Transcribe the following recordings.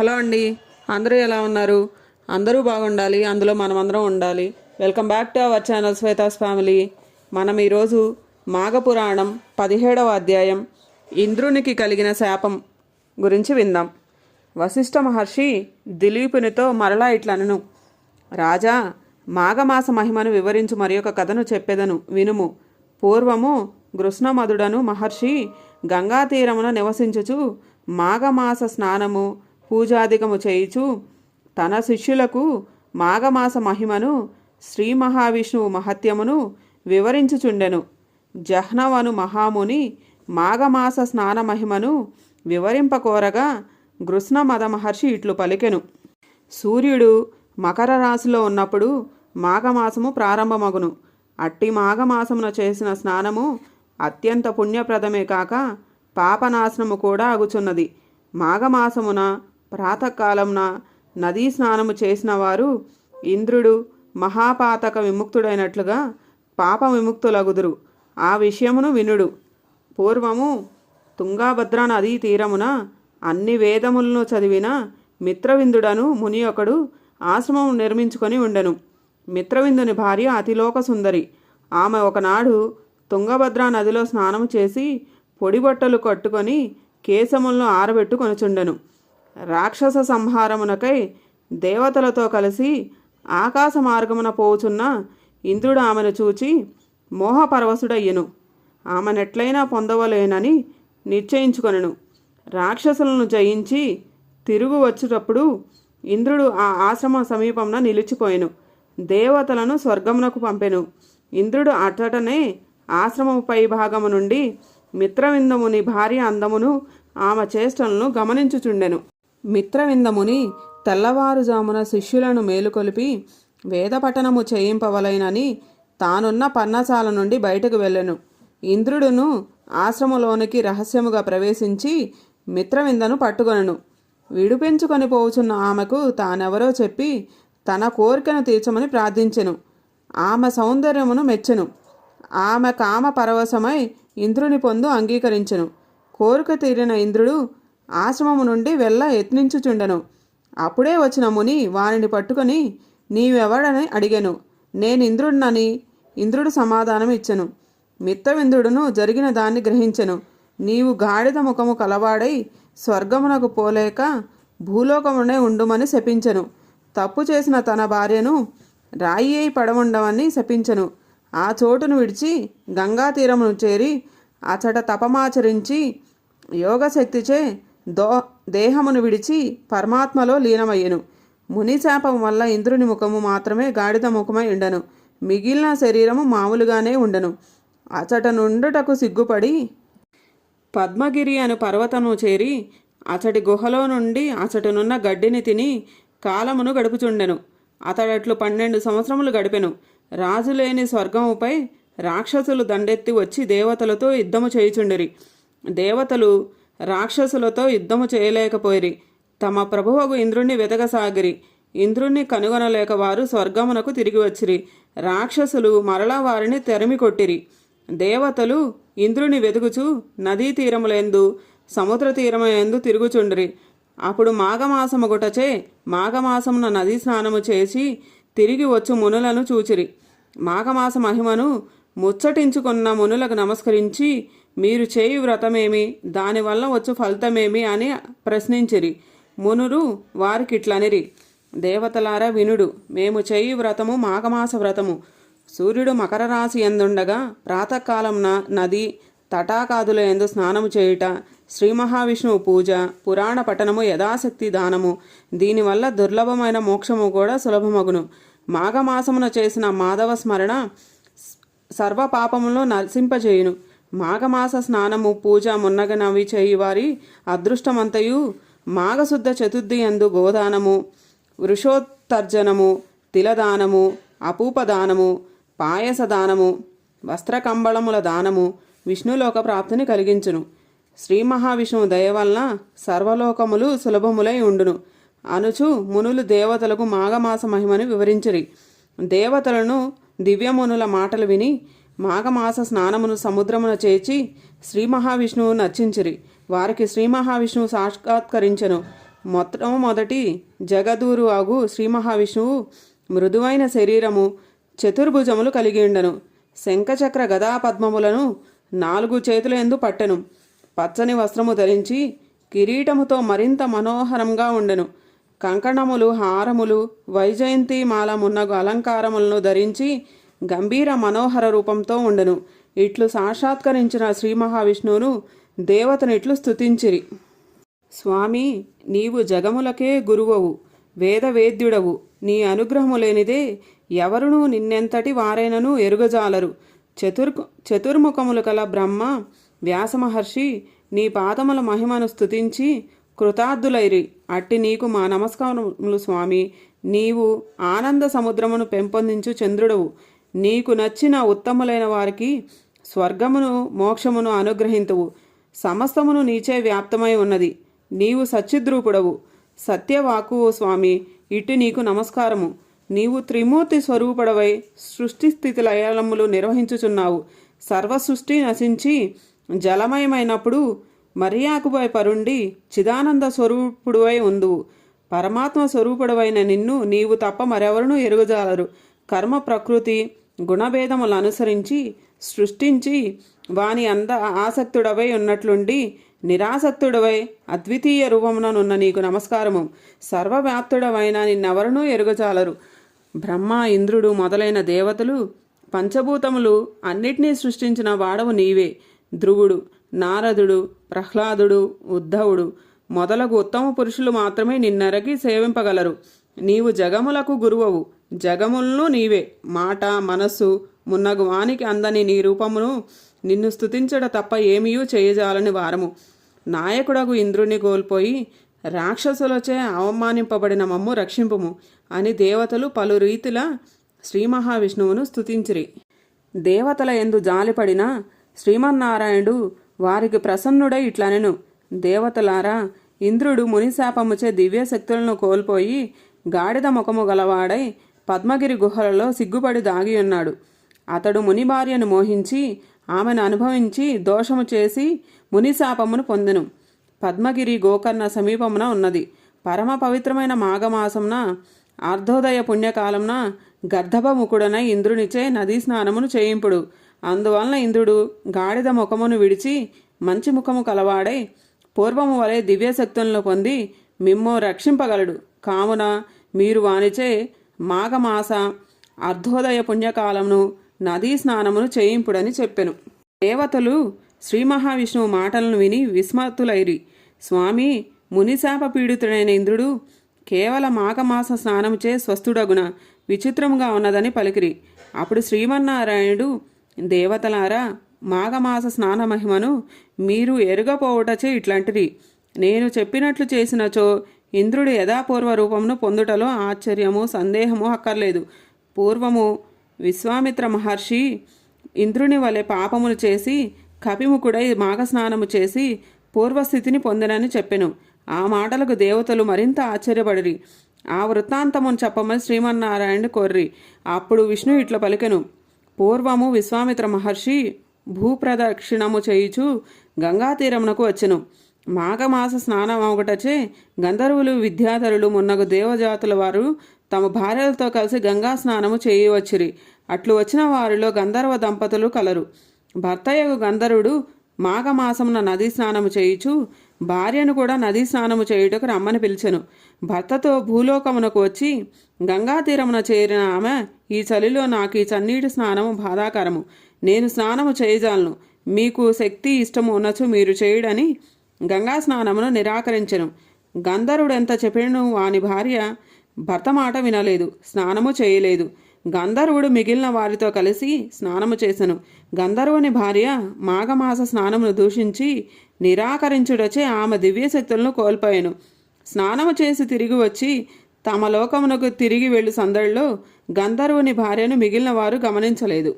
Hello అండి. అందరూ ఎలా ఉన్నారు? అందరూ బాగుండాలి. అందులో మనమందరం ఉండాలి. Welcome back to our channel Shweta's family. మనం ఈరోజు మాఘపురాణం పదిహేడవ అధ్యాయం ఇంద్రునికి కలిగిన శాపం గురించి విందాం. వశిష్ఠ మహర్షి దిలీపునితో మరలా ఇట్లనను. రాజా మాఘమాస మహిమను వివరించు మరి ఒక కథను చెప్పెదను. వినుము. పూర్వము కృష్ణమధుడను మహర్షి గంగా తీరమున నివసించుచు మాఘమాస స్నానము పూజాధికము చేయుచు తన శిష్యులకు మాఘమాస మహిమను శ్రీ మహావిష్ణువు మహత్యమును వివరించుచుండెను. జహ్నవను మహాముని మాఘమాస స్నాన మహిమను వివరింపకోరగా గృష్ణమద మహర్షి ఇట్లు పలికెను. సూర్యుడు మకర రాశిలో ఉన్నప్పుడు మాఘమాసము ప్రారంభమగును. అట్టి మాఘమాసమున చేసిన స్నానము అత్యంత పుణ్యప్రదమే కాక పాపనాశనము కూడా అగుచున్నది మాఘమాసమున ప్రాతకాలంన నదీ స్నానము చేసిన వారు ఇంద్రుడు మహాపాతక విముక్తుడైనట్లుగా పాప విముక్తులగుదురు. ఆ విషయమును వినుడు. పూర్వము తుంగాభద్ర నదీ తీరమున అన్ని వేదములను చదివిన మిత్రవిందుడను ముని ఒకడు ఆశ్రమం నిర్మించుకొని ఉండెను. మిత్రవిందుని భార్య అతిలోక సుందరి. ఆమె ఒకనాడు తుంగభద్ర నదిలో స్నానం చేసి పొడిబట్టలు కట్టుకొని కేశములను ఆరబెట్టుకొనుచుండెను రాక్షస సంహారమునకై దేవతలతో కలిసి ఆకాశ మార్గమున పోవుచున్న ఇంద్రుడు ఆమెను చూచి మోహపరవశుడయ్యెను. ఆమెనెట్లయినా పొందవలేనని నిశ్చయించుకొనెను. రాక్షసులను జయించి తిరుగు వచ్చేటప్పుడు ఇంద్రుడు ఆ ఆశ్రమ సమీపంన నిలిచిపోయెను. దేవతలను స్వర్గమునకు పంపెను. ఇంద్రుడు అటటనే ఆశ్రమము పై భాగము నుండి మిత్రవిందముని భార్య అందమును ఆమె చేష్టలను గమనించుచుండెను. మిత్రవిందముని తెల్లవారుజామున శిష్యులను మేలుకొలిపి వేదపఠనము చేయింపవలైనని తానున్న పన్నశాల నుండి బయటకు వెళ్ళెను. ఇంద్రుడును ఆశ్రమలోనికి రహస్యముగా ప్రవేశించి మిత్రవిందను పట్టుకొనెను. విడిపించుకొని పోవుచున్న ఆమెకు తానెవరో చెప్పి తన కోరికను తీర్చమని ప్రార్థించెను. ఆమె సౌందర్యమును మెచ్చెను. ఆమె కామ పరవశమై ఇంద్రుని పొందు అంగీకరించెను. కోరిక తీరిన ఇంద్రుడు ఆశ్రమము నుండి వెళ్ళ యత్నించుచుండెను. అప్పుడే వచ్చిన ముని వారిని పట్టుకొని నీవెవడని అడిగాను. నేను ఇంద్రుడినని ఇంద్రుడు సమాధానం ఇచ్చెను. మిత్తవింద్రుడును జరిగిన దాన్ని గ్రహించెను. నీవు గాడిద ముఖము కలవాడై స్వర్గమునకు పోలేక భూలోకమునే ఉండుమని శపించెను. తప్పు చేసిన తన భార్యను రాయి అయి పడవుండమని శపించెను. ఆ చోటును విడిచి గంగా తీరమును చేరి అచట తపమాచరించి యోగశక్తిచే దో దేహమును విడిచి పరమాత్మలో లీనమయ్యెను. మునిశాపం వల్ల ఇంద్రుని ముఖము మాత్రమే గాడిద ముఖమై ఉండను. మిగిలిన శరీరము మామూలుగానే ఉండను. అచట నుండుటకు సిగ్గుపడి పద్మగిరి అను పర్వతము చేరి అచటి గుహలో నుండి అచటనున్న గడ్డిని తిని కాలమును గడుపుచుండెను. అతడట్లు పన్నెండు సంవత్సరములు గడిపెను. రాజులేని స్వర్గముపై రాక్షసులు దండెత్తి వచ్చి దేవతలతో యుద్ధము చేయుచుండిరి. దేవతలు రాక్షసులతో యుద్ధము చేయలేకపోయిరి. తమ ప్రభువగు ఇంద్రుణ్ణి వెతకసాగిరి. ఇంద్రుణ్ణి కనుగొనలేక వారు స్వర్గమునకు తిరిగి వచ్చిరి. రాక్షసులు మరలా వారిని తెరిమి కొట్టిరి. దేవతలు ఇంద్రుని వెతుకుచు నదీ తీరములందు సముద్ర తీరములందు తిరుగుచుండ్రి. అప్పుడు మాఘమాసముగుటచే మాఘమాసమున నదీ స్నానము చేసి తిరిగి వచ్చు మునులను చూచిరి. మాఘమాస మహిమను ముచ్చటించుకున్న మునులకు నమస్కరించి మీరు చేయు వ్రతమేమి? దానివల్ల వచ్చు ఫలితమేమి అని ప్రశ్నించిరి. మునురు వారికిట్లనిరి. దేవతలారా వినుడు మేము చేయు వ్రతము మాఘమాస వ్రతము. సూర్యుడు మకర రాశి ఎందుండగా ప్రాతకాలంన నది తటాకాదుల ఎందు స్నానము చేయుట శ్రీ మహావిష్ణువు పూజ పురాణ పఠనము యథాశక్తి దానము. దీనివల్ల దుర్లభమైన మోక్షము కూడా సులభమగును. మాఘమాసమున చేసిన మాధవ స్మరణ సర్వపాపములో నర్సింపజేయును నరసింపజేయును. మాఘమాస స్నానము పూజ మున్నగనవి చేయువారి అదృష్టమంతయు మాఘశుద్ధ చతుర్థి యందు గోదానము వృషోత్తర్జనము తిలదానము అపూపదానము పాయసదానము వస్త్రకంబళముల దానము విష్ణులోక ప్రాప్తిని కలిగించును. శ్రీ మహావిష్ణువు దయ వలన సర్వలోకములు సులభములై ఉండును. అనుచు మునులు దేవతలకు మాఘమాస మహిమను వివరించిరి. దేవతలను దివ్యమునుల మాటలు విని మాఘమాస స్నానమును సముద్రమున చేర్చి శ్రీ మహావిష్ణువు నర్చించిరి. వారికి శ్రీ మహావిష్ణువు సాక్షాత్కరించెను. మొదటి జగదూరు ఆగు శ్రీ మహావిష్ణువు మృదువైన శరీరము చతుర్భుజములు కలిగి ఉండెను శంఖచక్ర గదా పద్మములను నాలుగు చేతుల ఎందు పట్టెను. పచ్చని వస్త్రము ధరించి కిరీటముతో మరింత మనోహరంగా ఉండెను. కంకణములు హారములు వైజయంతి మాల మున్నగు అలంకారములను ధరించి గంభీర మనోహర రూపంతో ఉండెను. ఇట్లు సాక్షాత్కరించిన శ్రీ మహావిష్ణువును దేవతనిట్లు స్థుతించిరి స్వామి నీవు జగములకే గురువవు వేదవేద్యుడవు. నీ అనుగ్రహము లేనిదే ఎవరునూ నిన్నెంతటి వారైనను ఎరుగజాలరు. చతుర్ చతుర్ముఖములు కల బ్రహ్మ వ్యాసమహర్షి నీ పాదముల మహిమను స్థుతించి కృతార్థులైరి. అట్టి నీకు మా నమస్కారములు స్వామి. నీవు ఆనంద సముద్రమును పెంపొందించు చంద్రుడవు. నీకు నచ్చిన ఉత్తములైన వారికి స్వర్గమును మోక్షమును అనుగ్రహింతువు. సమస్తమును నీచే వ్యాప్తమై ఉన్నది. నీవు సచ్చిద్రూపుడవు. సత్యవాకువు స్వామి ఇటు నీకు నమస్కారము. నీవు త్రిమూర్తి స్వరూపుడవై సృష్టి స్థితి లయలములు నిర్వహించుచున్నావు. సర్వ సృష్టి నశించి జలమయమైనప్పుడు మరియాకుపై పరుండి చిదానంద స్వరూపుడువై ఉందువు. పరమాత్మ స్వరూపుడవైన నిన్ను నీవు తప్ప మరెవరునూ ఎరుగజాలరు. కర్మ ప్రకృతి గుణభేదములు అనుసరించి సృష్టించి వాని అంద ఆసక్తుడవై ఉన్నట్లుండి నిరాసక్తుడవై అద్వితీయ రూపముననున్న నీకు నమస్కారము. సర్వవ్యాప్తుడవైన నిన్నెవరనూ ఎరుగజాలరు. బ్రహ్మ ఇంద్రుడు మొదలైన దేవతలు పంచభూతములు అన్నిటినీ సృష్టించిన వాడవు నీవే. ధ్రువుడు నారదుడు ప్రహ్లాదుడు ఉద్ధవుడు మొదలగు ఉత్తమ పురుషులు మాత్రమే నిన్నెరగి సేవింపగలరు. నీవు జగములకు గురువవు. జగములను నీవే. మాట మనస్సు మున్నగు వానికి అందని నీ రూపమును నిన్ను స్థుతించడ తప్ప ఏమీయూ చేయజాలని వారము. నాయకుడగు ఇంద్రుని కోల్పోయి రాక్షసులచే అవమానింపబడిన మమ్ము రక్షింపుము అని దేవతలు పలు రీతిల శ్రీ మహావిష్ణువును స్తుతించిరి. దేవతల ఎందు జాలిపడిన శ్రీమన్నారాయణుడు వారికి ప్రసన్నుడై ఇట్లనెను. దేవతలారా ఇంద్రుడు మునిశాపముచే దివ్య శక్తులను కోల్పోయి గాడిద ముఖము గలవాడై పద్మగిరి గుహలలో సిగ్గుపడి దాగి ఉన్నాడు. అతడు ముని భార్యను మోహించి ఆమెను అనుభవించి దోషము చేసి మునిశాపమును పొందెను. పద్మగిరి గోకర్ణ సమీపమున ఉన్నది. పరమ పవిత్రమైన మాఘమాసంన అర్ధోదయ పుణ్యకాలంన గర్ధభముఖుడనై ఇంద్రునిచే నదీ స్నానమును చేయింపుడు. అందువలన ఇంద్రుడు గాడిద ముఖమును విడిచి మంచి ముఖము కలవాడై పూర్వము వలె దివ్యశక్తులను పొంది మిమ్మో రక్షింపగలడు. కావున మీరు వానిచే మాఘమాస అర్ధోదయ పుణ్యకాలమును నదీ స్నానమును చేయింపుడని చెప్పెను. దేవతలు శ్రీ మహావిష్ణువు మాటలను విని విస్మతులైరి. స్వామి మునిశాప పీడితుడైన ఇంద్రుడు కేవల మాఘమాస స్నానముచే స్వస్థుడగున విచిత్రముగా ఉన్నదని పలికిరి. అప్పుడు శ్రీమన్నారాయణుడు దేవతలారా మాఘమాస స్నాన మహిమను మీరు ఎరుగపోవుటచే ఇట్లాంటిది. నేను చెప్పినట్లు చేసినచో ఇంద్రుడు యథాపూర్వ రూపమును పొందుటలో ఆశ్చర్యము సందేహము అక్కర్లేదు. పూర్వము విశ్వామిత్ర మహర్షి ఇంద్రుని వలె పాపములు చేసి కపిముకుడై మాఘస్నానము చేసి పూర్వస్థితిని పొందినని చెప్పెను. ఆ మాటలకు దేవతలు మరింత ఆశ్చర్యపడిరి. ఆ వృత్తాంతమును చెప్పమని శ్రీమన్నారాయణుడు కోర్రి. అప్పుడు విష్ణు ఇట్ల పలికెను. పూర్వము విశ్వామిత్ర మహర్షి భూప్రదక్షిణము చేయుచు గంగా తీరమునకు వచ్చెను. మాఘమాస స్నానం ఒకటచే గంధర్వులు విద్యాధరులు మున్నగు దేవజాతుల వారు తమ భార్యలతో కలిసి గంగా స్నానము చేయవచ్చిరి. అట్లు వచ్చిన వారిలో గంధర్వ దంపతులు కలరు. భర్తయగు గంధర్వుడు మాఘమాసమున నదీ స్నానము చేయుచు భార్యను కూడా నదీ స్నానము చేయుటకు రమ్మని పిలిచెను. భర్తతో భూలోకమునకు వచ్చి గంగా తీరమున చేరిన ఆమె ఈ చలిలో నాకు ఈ చన్నీటి స్నానము బాధాకరము. నేను స్నానము చేయజాలను. మీకు శక్తి ఇష్టము ఉన్నచు మీరు చేయుడని గంగా స్నానమును నిరాకరించెను. గంధర్వుడు ఎంత చెప్పినను వాని భార్య భర్త మాట వినలేదు స్నానము చేయలేదు. గంధర్వుడు మిగిలిన వారితో కలిసి స్నానము చేసెను. గంధర్వుని భార్య మాఘమాస స్నానమును దూషించి నిరాకరించుడచే ఆమె దివ్యశక్తులను కోల్పోయాను. స్నానము చేసి తిరిగి వచ్చి తమ లోకమునకు తిరిగి వెళ్ళు సందడిలో గంధర్వుని భార్యను మిగిలిన వారు గమనించలేదు.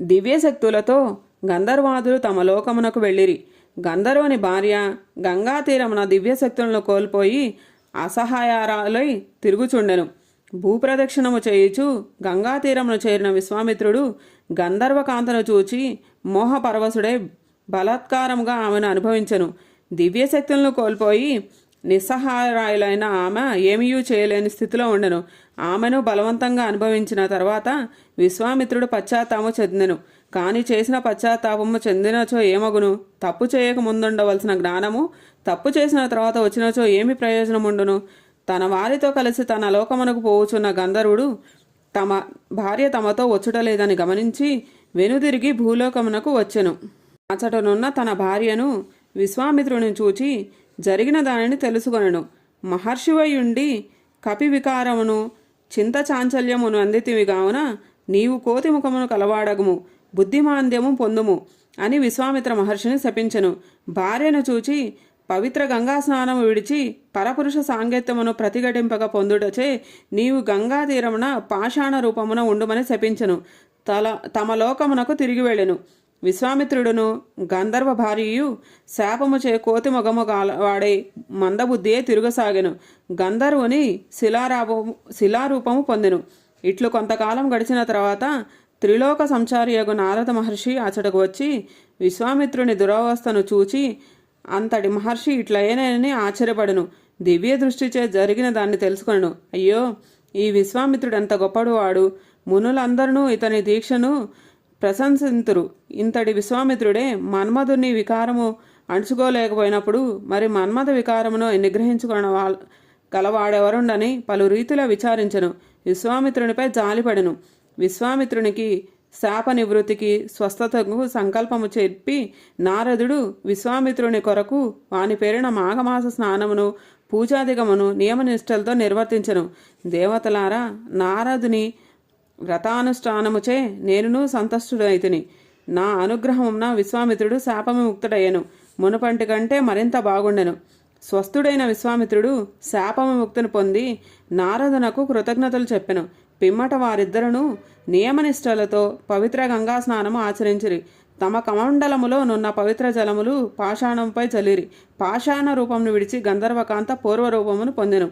దివ్యశక్తులతో గంధర్వాదులు తమ లోకమునకు వెళ్ళిరి. గంధర్వుని భార్య గంగా తీరమున దివ్యశక్తులను కోల్పోయి అసహాయారాలై తిరుగుచుండెను. భూప్రదక్షిణము చేయుచు గంగాతీరమును చేరిన విశ్వామిత్రుడు గంధర్వకాంతను చూచి మోహపరవశుడై బలాత్కారముగా ఆమెను అనుభవించెను. దివ్యశక్తులను కోల్పోయి నిస్సహారాయులైన ఆమె ఏమీయూ చేయలేని స్థితిలో ఉండెను. ఆమెను బలవంతంగా అనుభవించిన తర్వాత విశ్వామిత్రుడు పశ్చాత్తాపము చెందెను. కాని చేసిన పశ్చాత్తాపము చెందినచో ఏమగును? తప్పు చేయక ముందుండవలసిన జ్ఞానము తప్పు చేసిన తర్వాత వచ్చినచో ఏమి ప్రయోజనముండును? తన వారితో కలిసి తన లోకమునకు పోవుచున్న గంధర్వుడు తమ భార్య తమతో వచ్చుటలేదని గమనించి వెనుదిరిగి భూలోకమునకు వచ్చెను. అచటనున్న తన భార్యను విశ్వామిత్రుని చూచి జరిగిన దానిని తెలుసుకొనెను. మహర్షివయుండి కపివికారమును చింత చాంచల్యమును అందితివి కావున నీవు కోతి ముఖమును కలవాడగుము. బుద్ధిమాంద్యము పొందుము అని విశ్వామిత్ర మహర్షిని శపించెను. భార్యను చూచి పవిత్ర గంగా స్నానము విడిచి పరపురుష సాంగత్యమును ప్రతిఘటింపక పొందుటచే నీవు గంగా తీరమున పాషాణ రూపమున ఉండుమని శపించెను. తల తమ లోకమునకు తిరిగి వెళ్ళెను. విశ్వామిత్రుడును గంధర్వ భార్యయు శాపము చే కోతి మొగము వాడే మందబుద్ధియే తిరుగసాగెను. గంధర్వుని శిలారాపము శిలారూపము పొందెను. ఇట్లు కొంతకాలం గడిచిన తర్వాత త్రిలోక సంచారియగు నారద మహర్షి అచటకు వచ్చి విశ్వామిత్రుని దురవస్థను చూచి అంతటి మహర్షి ఇట్లయేనని ఆశ్చర్యపడను. దివ్య దృష్టిచే జరిగిన దాన్ని తెలుసుకొనను. అయ్యో ఈ విశ్వామిత్రుడు ఎంత గొప్పడు వాడు మునులందరూ ఇతని దీక్షను ప్రశంసింతురు. ఇంతటి విశ్వామిత్రుడే మన్మధుని వికారము అణుచుకోలేకపోయినప్పుడు మరి మన్మథ వికారమును నిగ్రహించుకున్న వాళ్ళ గలవాడెవరుండని పలు రీతిలో విచారించను. విశ్వామిత్రునిపై జాలిపడెను. విశ్వామిత్రునికి శాప నివృత్తికి స్వస్థతకు సంకల్పము చెప్పి నారదుడు విశ్వామిత్రుని కొరకు వాని పేరిన మాఘమాస స్నానమును పూజాదిగమును నియమనిష్టలతో నిర్వర్తించను. దేవతలారా నారదుని వ్రతానుష్ఠానముచే నేనును సంతష్టుడైతిని. నా అనుగ్రహమున విశ్వామిత్రుడు శాపవిముక్తుడయ్యను. మునుపంటి కంటే మరింత బాగుండెను. స్వస్థుడైన విశ్వామిత్రుడు శాపవిముక్తిని పొంది నారదునకు కృతజ్ఞతలు చెప్పెను. పిమ్మట వారిద్దరును నియమనిష్టలతో పవిత్ర గంగా స్నానము ఆచరించిరి. తమ కమండలములో నున్న పవిత్ర జలములు పాషాణంపై చలిరి పాషాణ రూపమును విడిచి గంధర్వకాంత పూర్వ రూపమును పొందెను.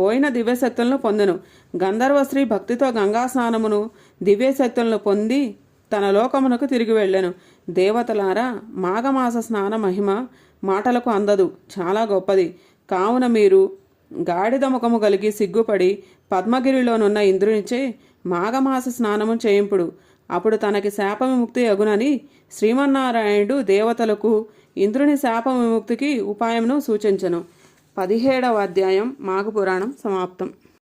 పోయిన దివ్యశక్తులను పొందెను. గంధర్వశ్రీ భక్తితో గంగా స్నానమును దివ్యశక్తులను పొంది తన లోకమునకు తిరిగి వెళ్ళెను. దేవతలారా మాఘమాస స్నాన మహిమ మాటలకు అందదు. చాలా గొప్పది. కావున మీరు గాడిద ముఖము కలిగి సిగ్గుపడి పద్మగిరిలోనున్న ఇంద్రునిచే మాఘమాస స్నానము చేయింపుడు. అప్పుడు తనకి శాప విముక్తి అగునని శ్రీమన్నారాయణుడు దేవతలకు ఇంద్రుని శాప విముక్తికి ఉపాయమును సూచించను. పదిహేడవ అధ్యాయం మాఘపురాణం సమాప్తం.